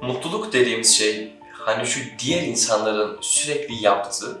Mutluluk dediğimiz şey hani şu diğer insanların sürekli yaptığı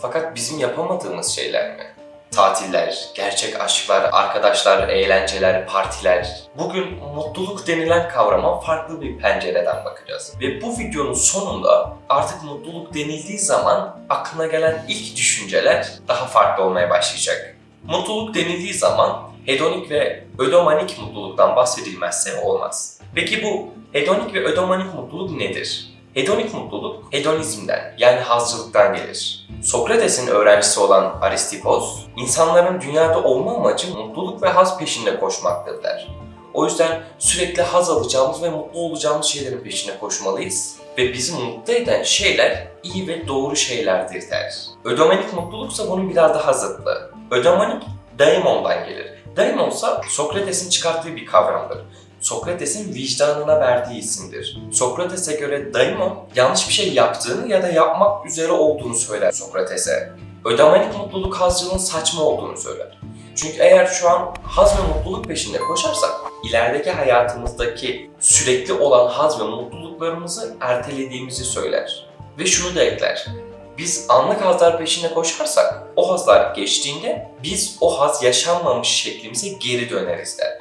fakat bizim yapamadığımız şeyler mi? Tatiller, gerçek aşklar, arkadaşlar, eğlenceler, partiler. Bugün mutluluk denilen kavrama farklı bir pencereden bakacağız. Ve bu videonun sonunda artık mutluluk denildiği zaman aklına gelen ilk düşünceler daha farklı olmaya başlayacak. Mutluluk denildiği zaman hedonik ve ödomanik mutluluktan bahsedilmezse olmaz. Peki bu hedonik ve ödomanik mutluluk nedir? Hedonik mutluluk hedonizmden yani hazcılıktan gelir. Sokrates'in öğrencisi olan Aristippos, insanların dünyada olma amacı mutluluk ve haz peşinde koşmaktır der. O yüzden sürekli haz alacağımız ve mutlu olacağımız şeylerin peşine koşmalıyız ve bizi mutlu eden şeyler iyi ve doğru şeylerdir der. Ödomanik mutluluksa bunun biraz daha zıttı. Ödomanik daimondan gelir. Daimon ise Sokrates'in çıkarttığı bir kavramdır. Sokrates'in vicdanına verdiği isimdir. Sokrates'e göre daimon yanlış bir şey yaptığını ya da yapmak üzere olduğunu söyler Sokrates'e. Ödomanik mutluluk hazcılığın saçma olduğunu söyler. Çünkü eğer şu an haz ve mutluluk peşinde koşarsak ilerideki hayatımızdaki sürekli olan haz ve mutluluklarımızı ertelediğimizi söyler. Ve şunu da ekler. Biz anlık hazlar peşinde koşarsak o hazlar geçtiğinde biz o haz yaşanmamış şeklimize geri döneriz der.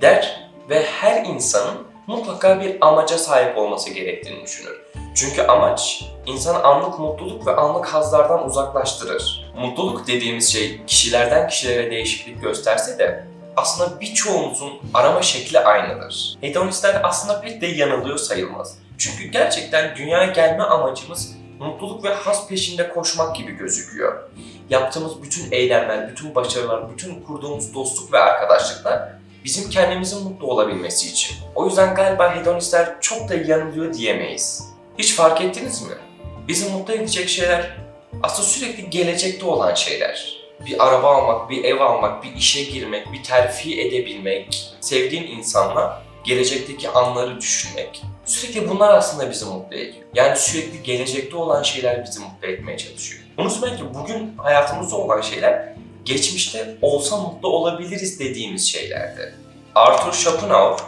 Der ve her insanın mutlaka bir amaca sahip olması gerektiğini düşünür. Çünkü amaç insanı anlık mutluluk ve anlık hazlardan uzaklaştırır. Mutluluk dediğimiz şey kişilerden kişilere değişiklik gösterse de aslında birçoğumuzun arama şekli aynıdır. Hedonistler aslında pek de yanılıyor sayılmaz. Çünkü gerçekten dünyaya gelme amacımız mutluluk ve haz peşinde koşmak gibi gözüküyor. Yaptığımız bütün eylemler, bütün başarılar, bütün kurduğumuz dostluk ve arkadaşlıklar bizim kendimizin mutlu olabilmesi için. O yüzden galiba hedonistler çok da yanılıyor diyemeyiz. Hiç fark ettiniz mi? Bizi mutlu edecek şeyler aslında sürekli gelecekte olan şeyler. Bir araba almak, bir ev almak, bir işe girmek, bir terfi edebilmek, sevdiğin insanla gelecekteki anları düşünmek. Sürekli bunlar aslında bizi mutlu ediyor. Yani sürekli gelecekte olan şeyler bizi mutlu etmeye çalışıyor. Unutmayın ki bugün hayatımızda olan şeyler geçmişte olsa mutlu olabiliriz dediğimiz şeylerdi. Arthur Schopenhauer,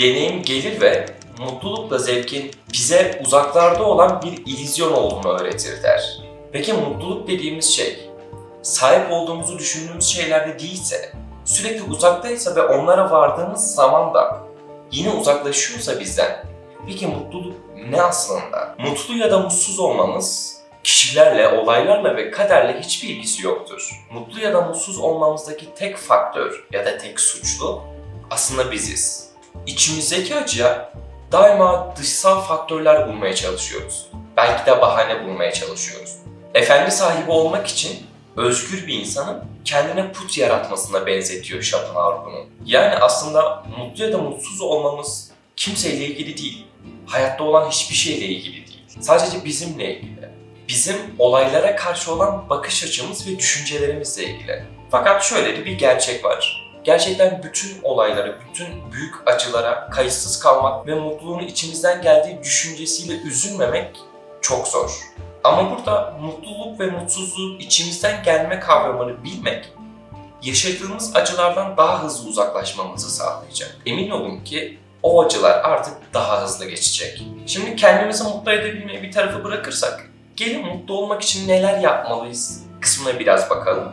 deneyim gelir ve mutlulukla zevkin bize uzaklarda olan bir illüzyon olduğunu öğretir der. Peki mutluluk dediğimiz şey, sahip olduğumuzu düşündüğümüz şeylerde değilse, sürekli uzaktaysa ve onlara vardığımız zaman da yine uzaklaşıyorsa bizden, peki mutluluk ne aslında? Mutlu ya da mutsuz olmamız kişilerle, olaylarla ve kaderle hiçbir ilgisi yoktur. Mutlu ya da mutsuz olmamızdaki tek faktör ya da tek suçlu aslında biziz. İçimizdeki acıya daima dışsal faktörler bulmaya çalışıyoruz. Belki de bahane bulmaya çalışıyoruz. Efendi sahibi olmak için özgür bir insanın kendine put yaratmasına benzetiyor Schopenhauer bunu. Yani aslında mutlu ya da mutsuz olmamız kimseyle ilgili değil. Hayatta olan hiçbir şeyle ilgili değil. Sadece bizimle ilgili bizim olaylara karşı olan bakış açımız ve düşüncelerimizle ilgili. Fakat şöyle bir gerçek var. Gerçekten bütün olaylara, bütün büyük acılara kayıtsız kalmak ve mutluluğun içimizden geldiği düşüncesiyle üzülmemek çok zor. Ama burada mutluluk ve mutsuzluğun içimizden gelme kavramını bilmek, yaşadığımız acılardan daha hızlı uzaklaşmamızı sağlayacak. Emin olun ki o acılar artık daha hızlı geçecek. Şimdi kendimizi mutlu edebilmeyi bir tarafa bırakırsak, gelin mutlu olmak için neler yapmalıyız kısmına biraz bakalım.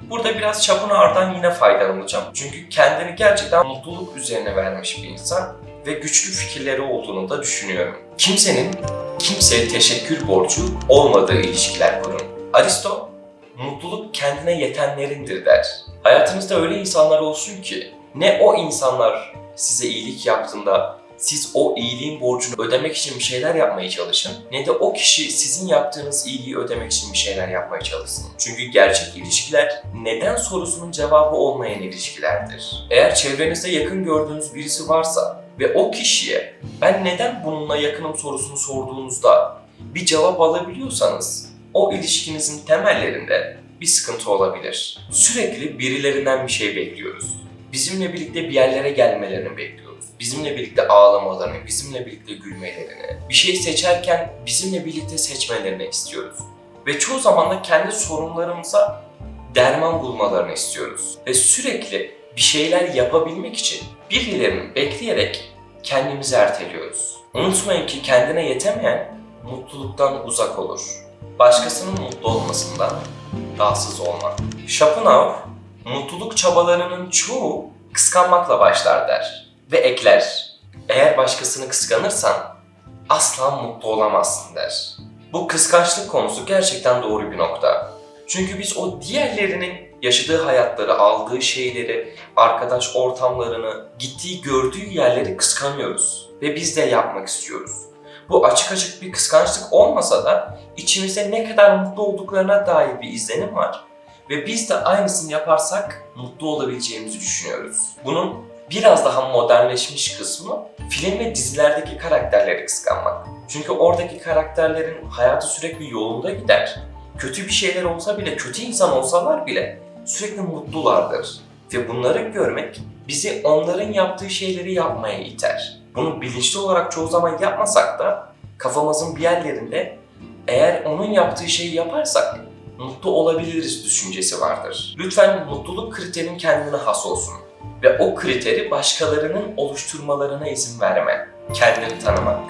Burada biraz Schopenhauer'dan yine faydalanacağım. Çünkü kendini gerçekten mutluluk üzerine vermiş bir insan ve güçlü fikirleri olduğunu da düşünüyorum. Kimsenin kimseye teşekkür borcu olmadığı ilişkiler kurun. Aristo, mutluluk kendine yetenlerindir der. Hayatınızda öyle insanlar olsun ki ne o insanlar size iyilik yaptığında siz o iyiliğin borcunu ödemek için bir şeyler yapmaya çalışın ne de o kişi sizin yaptığınız iyiliği ödemek için bir şeyler yapmaya çalışsın. Çünkü gerçek ilişkiler neden sorusunun cevabı olmayan ilişkilerdir. Eğer çevrenizde yakın gördüğünüz birisi varsa ve o kişiye ben neden bununla yakınım sorusunu sorduğunuzda bir cevap alabiliyorsanız o ilişkinizin temellerinde bir sıkıntı olabilir. Sürekli birilerinden bir şey bekliyoruz. Bizimle birlikte bir yerlere gelmelerini bekliyoruz bizimle birlikte ağlamalarını, bizimle birlikte gülmelerini, bir şey seçerken bizimle birlikte seçmelerini istiyoruz. Ve çoğu zaman da kendi sorunlarımıza derman bulmalarını istiyoruz. Ve sürekli bir şeyler yapabilmek için birilerinin bekleyerek kendimizi erteliyoruz. Unutmayın ki kendine yetemeyen mutluluktan uzak olur. Başkasının mutlu olmasından rahatsız olma. Schopenhauer, mutluluk çabalarının çoğu kıskanmakla başlar der ve ekler. Eğer başkasını kıskanırsan asla mutlu olamazsın der. Bu kıskançlık konusu gerçekten doğru bir nokta. Çünkü biz o diğerlerinin yaşadığı hayatları, aldığı şeyleri, arkadaş ortamlarını, gittiği, gördüğü yerleri kıskanıyoruz. Ve biz de yapmak istiyoruz. Bu açık açık bir kıskançlık olmasa da içimizde ne kadar mutlu olduklarına dair bir izlenim var. Ve biz de aynısını yaparsak mutlu olabileceğimizi düşünüyoruz. Bunun biraz daha modernleşmiş kısmı film ve dizilerdeki karakterleri kıskanmak. Çünkü oradaki karakterlerin hayatı sürekli yolunda gider. Kötü bir şeyler olsa bile, kötü insan olsalar bile sürekli mutlulardır. Ve bunları görmek bizi onların yaptığı şeyleri yapmaya iter. Bunu bilinçli olarak çoğu zaman yapmasak da kafamızın bir yerlerinde eğer onun yaptığı şeyi yaparsak mutlu olabiliriz düşüncesi vardır. Lütfen mutluluk kriterin kendine has olsun ve o kriteri başkalarının oluşturmalarına izin verme. Kendini tanımak.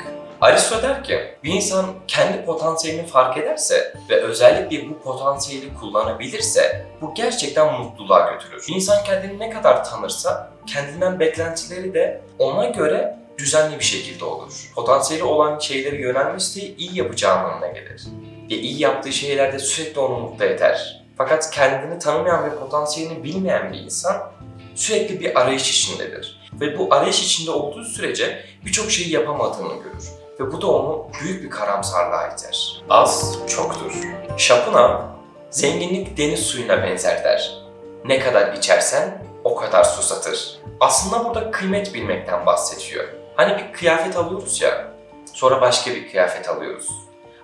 Aristo der ki, bir insan kendi potansiyelini fark ederse ve özellikle bu potansiyeli kullanabilirse bu gerçekten mutluluğa götürür. İnsan kendini ne kadar tanırsa kendinden beklentileri de ona göre düzenli bir şekilde olur. Potansiyeli olan şeyleri yönelmesi de iyi yapacağı anlamına gelir. Ve iyi yaptığı şeylerde sürekli onu mutlu eder. Fakat kendini tanımayan ve potansiyelini bilmeyen bir insan sürekli bir arayış içindedir. Ve bu arayış içinde olduğu sürece birçok şeyi yapamadığını görür. Ve bu da onu büyük bir karamsarlığa iter. Az çoktur. Şapuna, zenginlik deniz suyuna benzer der. Ne kadar içersen o kadar susatır. Aslında burada kıymet bilmekten bahsediyor. Hani bir kıyafet alıyoruz ya, sonra başka bir kıyafet alıyoruz.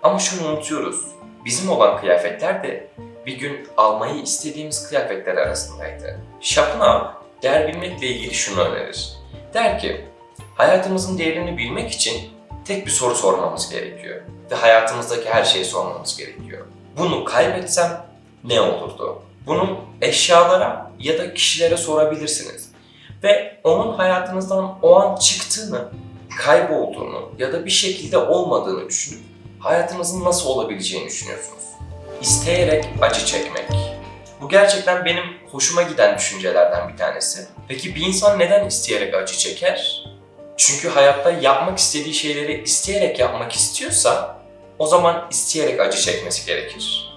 Ama şunu unutuyoruz. Bizim olan kıyafetler de bir gün almayı istediğimiz kıyafetler arasındaydı. Schopenhauer değer bilmekle ilgili şunu önerir. Der ki, hayatımızın değerini bilmek için tek bir soru sormamız gerekiyor. Ve hayatımızdaki her şeyi sormamız gerekiyor. Bunu kaybetsem ne olurdu? Bunu eşyalara ya da kişilere sorabilirsiniz. Ve onun hayatınızdan o an çıktığını, kaybolduğunu ya da bir şekilde olmadığını düşünüp hayatınızın nasıl olabileceğini düşünüyorsunuz. İsteyerek acı çekmek. Bu gerçekten benim hoşuma giden düşüncelerden bir tanesi. Peki bir insan neden isteyerek acı çeker? Çünkü hayatta yapmak istediği şeyleri isteyerek yapmak istiyorsa o zaman isteyerek acı çekmesi gerekir.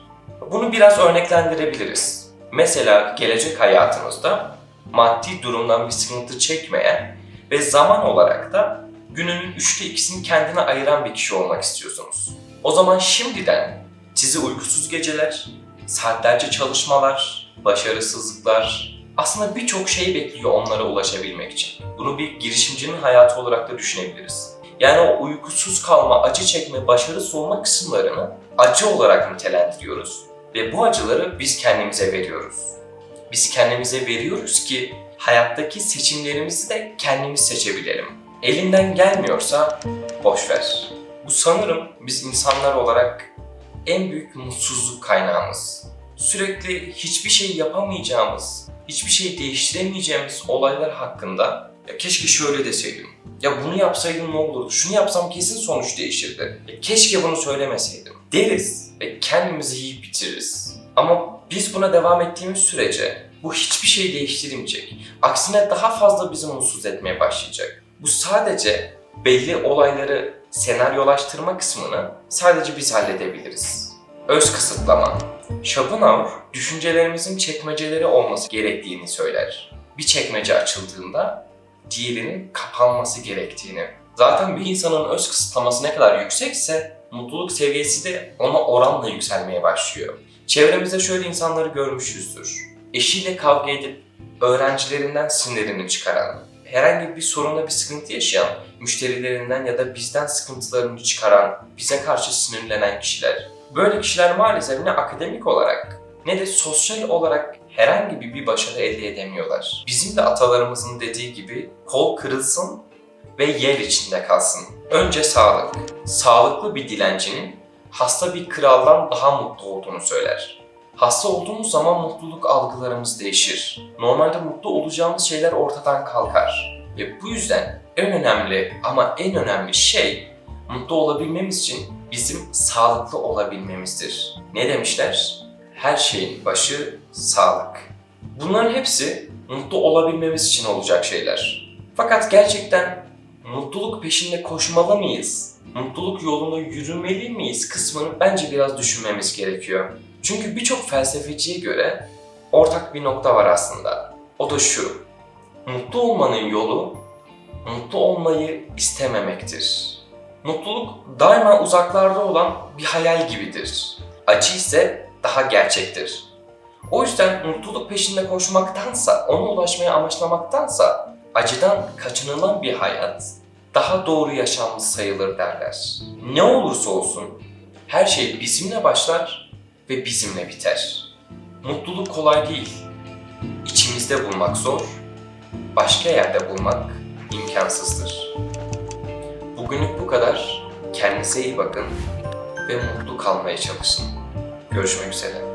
Bunu biraz örneklendirebiliriz. Mesela gelecek hayatınızda maddi durumdan bir sıkıntı çekmeyen ve zaman olarak da gününün üçte ikisini kendine ayıran bir kişi olmak istiyorsunuz. O zaman şimdiden sizi uykusuz geceler, saatlerce çalışmalar, başarısızlıklar, aslında birçok şey bekliyor onlara ulaşabilmek için. Bunu bir girişimcinin hayatı olarak da düşünebiliriz. Yani o uykusuz kalma, acı çekme, başarısız olma kısımlarını acı olarak nitelendiriyoruz. Ve bu acıları biz kendimize veriyoruz. Biz kendimize veriyoruz ki hayattaki seçimlerimizi de kendimiz seçebilelim. Elinden gelmiyorsa boş ver. Bu sanırım biz insanlar olarak en büyük mutsuzluk kaynağımız. Sürekli hiçbir şey yapamayacağımız, hiçbir şey değiştiremeyeceğimiz olaylar hakkında ya keşke şöyle deseydim. Ya bunu yapsaydım ne olurdu? Şunu yapsam kesin sonuç değişirdi. Ya keşke bunu söylemeseydim. Deriz ve kendimizi yiyip bitiririz. Ama biz buna devam ettiğimiz sürece bu hiçbir şey değiştirmeyecek. Aksine daha fazla bizi mutsuz etmeye başlayacak. Bu sadece belli olayları senaryolaştırma kısmını sadece biz halledebiliriz. Öz kısıtlama. Schopenhauer, düşüncelerimizin çekmeceleri olması gerektiğini söyler. Bir çekmece açıldığında diğerinin kapanması gerektiğini. Zaten bir insanın öz kısıtlaması ne kadar yüksekse mutluluk seviyesi de ona oranla yükselmeye başlıyor. Çevremizde şöyle insanları görmüşüzdür. Eşiyle kavga edip öğrencilerinden sinirini çıkaran, herhangi bir sorunla bir sıkıntı yaşayan, müşterilerinden ya da bizden sıkıntılarını çıkaran, bize karşı sinirlenen kişiler. Böyle kişiler maalesef ne akademik olarak ne de sosyal olarak herhangi bir, bir başarı elde edemiyorlar. Bizim de atalarımızın dediği gibi kol kırılsın ve yer içinde kalsın. Önce sağlık. Sağlıklı bir dilencinin hasta bir kraldan daha mutlu olduğunu söyler. Hasta olduğumuz zaman mutluluk algılarımız değişir. Normalde mutlu olacağımız şeyler ortadan kalkar. Ve bu yüzden en önemli ama en önemli şey mutlu olabilmemiz için bizim sağlıklı olabilmemizdir. Ne demişler? Her şeyin başı sağlık. Bunların hepsi mutlu olabilmemiz için olacak şeyler. Fakat gerçekten mutluluk peşinde koşmalı mıyız? Mutluluk yolunda yürümeli miyiz kısmını bence biraz düşünmemiz gerekiyor. Çünkü birçok felsefeciye göre ortak bir nokta var aslında. O da şu. Mutlu olmanın yolu mutlu olmayı istememektir. Mutluluk daima uzaklarda olan bir hayal gibidir. Acı ise daha gerçektir. O yüzden mutluluk peşinde koşmaktansa, ona ulaşmaya amaçlamaktansa acıdan kaçınılan bir hayat daha doğru yaşanmış sayılır derler. Ne olursa olsun her şey bizimle başlar ve bizimle biter. Mutluluk kolay değil. İçimizde bulmak zor, başka yerde bulmak imkansızdır. Bugünlük bu kadar. Kendinize iyi bakın ve mutlu kalmaya çalışın. Görüşmek üzere.